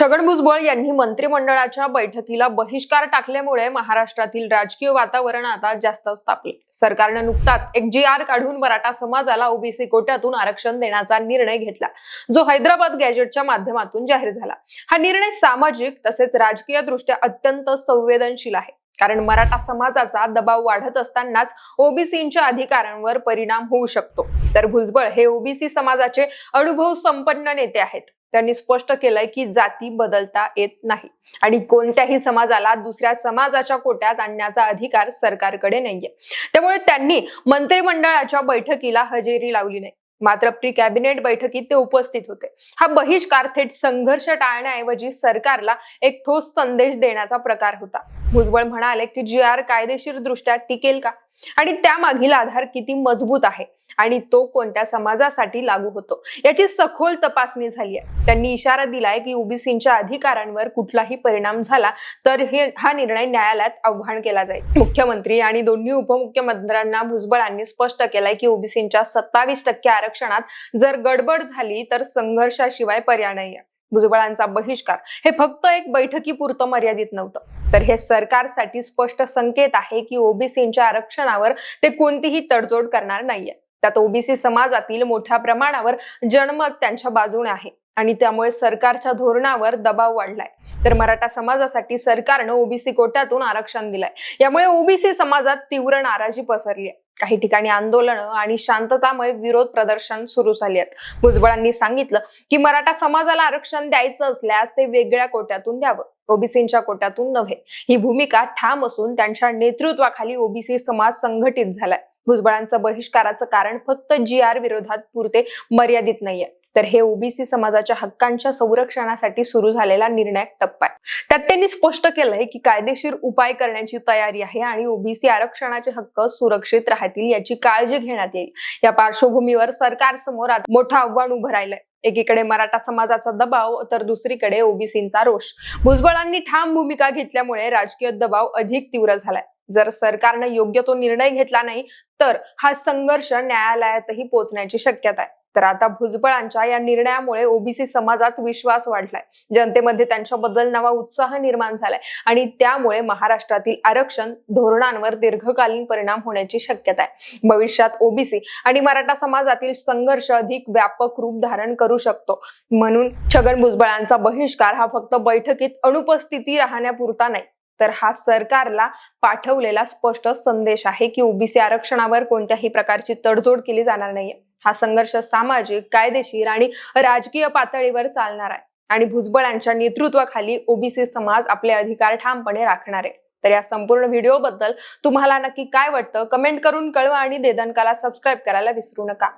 छगन भुजबळ यांनी मंत्रिमंडळाच्या बैठकीला बहिष्कार टाकल्यामुळे महाराष्ट्रातील राजकीय वातावरण आता जास्तच तापले सरकारनं नुकताच एक जी आर काढून मराठा समाजाला ओबीसी कोट्यातून आरक्षण देण्याचा निर्णय घेतला जो हैदराबाद गॅजेटच्या माध्यमातून जाहीर झाला. हा निर्णय सामाजिक तसेच राजकीय दृष्ट्या अत्यंत संवेदनशील आहे कारण मराठा समाजाचा दबाव वाढत असतानाच ओबीसींच्या अधिकारांवर परिणाम होऊ शकतो. तर भुजबळ हे ओबीसी समाजाचे अनुभव संपन्न नेते आहेत. त्यांनी स्पष्ट केलंय की जाती बदलता येत नाही. आणि कोणत्याही समाजाला दुसऱ्या समाजाच्या कोट्यात आणण्याचा अधिकार सरकारकडे नाहीये. त्यामुळे त्यांनी मंत्रिमंडळाच्या बैठकीला हजेरी लावली नाही. मात्र प्री कॅबिनेट बैठकीत ते उपस्थित होते. हा बहिष्कार थेट संघर्ष टाळण्याऐवजी सरकारला एक ठोस संदेश देण्याचा प्रकार होता. भुजबळ म्हणाले की जी आर कायदेशीर दृष्ट्या टिकेल का? आणि त्यामागील आधार किती मजबूत आहे? आणि तो कोणत्या समाजासाठी लागू होतो? याची सखोल तपासणी झाली आहे. त्यांनी इशारा दिलाय की ओबीसींच्या अधिकारांवर कुठलाही परिणाम झाला तर हे हा निर्णय न्यायालयात आव्हान केला जाईल. मुख्यमंत्री आणि दोन्ही उपमुख्यमंत्र्यांना भुजबळांनी स्पष्ट केलाय की ओबीसींच्या सत्तावीस टक्के आरक्षणात जर गडबड झाली तर संघर्षाशिवाय पर्याय नाही आहे भुजबळांचा बहिष्कार. हे फक्त एक बैठकीपुरतं मर्यादित नव्हतं. तर हे सरकारसाठी स्पष्ट संकेत आहे की ओबीसींच्या आरक्षणावर ते कोणतीही तडजोड करणार नाहीये. त्यात ओबीसी समाजातील मोठ्या प्रमाणावर जनमत त्यांच्या बाजूने आहे. आणि त्यामुळे सरकारच्या धोरणावर दबाव वाढलाय. तर मराठा समाजासाठी सरकारनं ओबीसी कोट्यातून आरक्षण दिलंय. यामुळे ओबीसी समाजात तीव्र नाराजी पसरली आहे काही ठिकाणी आंदोलनं आणि शांततामय विरोध प्रदर्शन सुरू झाली आहेत भुजबळांनी सांगितलं की मराठा समाजाला आरक्षण द्यायचं असल्यास ते वेगळ्या कोट्यातून द्यावं. ओबीसींच्या कोट्यातून नव्हे. ही भूमिका ठाम असून त्यांच्या नेतृत्वाखाली ओबीसी समाज संघटित झालाय. भुजबळांचं बहिष्काराचं कारण फक्त जी आर विरोधात पुरते मर्यादित नाहीये. तर हे ओबीसी समाजाच्या हक्कांच्या संरक्षणासाठी सुरू झालेला निर्णायक टप्पा आहे. त्यात त्यांनी स्पष्ट केलंय की कायदेशीर उपाय करण्याची तयारी आहे आणि ओबीसी आरक्षणाचे हक्क सुरक्षित राहतील याची काळजी घेण्यात येईल. या पार्श्वभूमीवर सरकारसमोर मोठं आव्हान उभं राहिलंय. एकीकडे मराठा समाजाचा दबाव तर दुसरीकडे ओबीसींचा रोष. भुजबळांनी ठाम भूमिका घेतल्यामुळे राजकीय दबाव अधिक तीव्र झालाय. जर सरकारनं योग्य तो निर्णय घेतला नाही तर हा संघर्ष न्यायालयातही पोहोचण्याची शक्यता आहे. तर आता भुजबळांच्या या निर्णयामुळे ओबीसी समाजात विश्वास वाढलाय. जनतेमध्ये त्यांच्याबद्दल नवा उत्साह निर्माण झालाय आणि त्यामुळे महाराष्ट्रातील आरक्षण धोरणांवर दीर्घकालीन परिणाम होण्याची शक्यता आहे. भविष्यात ओबीसी आणि मराठा समाजातील संघर्ष अधिक व्यापक रूप धारण करू शकतो. म्हणून छगन भुजबळांचा बहिष्कार हा फक्त बैठकीत अनुपस्थिती राहण्यापुरता नाही तर हा सरकारला पाठवलेला स्पष्ट संदेश आहे की ओबीसी आरक्षणावर कोणत्याही प्रकारची तडजोड केली जाणार नाहीये. हा संघर्ष सामाजिक कायदेशीर आणि राजकीय पातळीवर चालणार आहे. आणि भुजबळांच्या नेतृत्वाखाली ओबीसी समाज आपले अधिकार ठामपणे राखणार आहे. तर या संपूर्ण व्हिडिओ बद्दल तुम्हाला नक्की काय वाटतं? कमेंट करून कळवा आणि देदनकाला सबस्क्राईब करायला विसरू नका.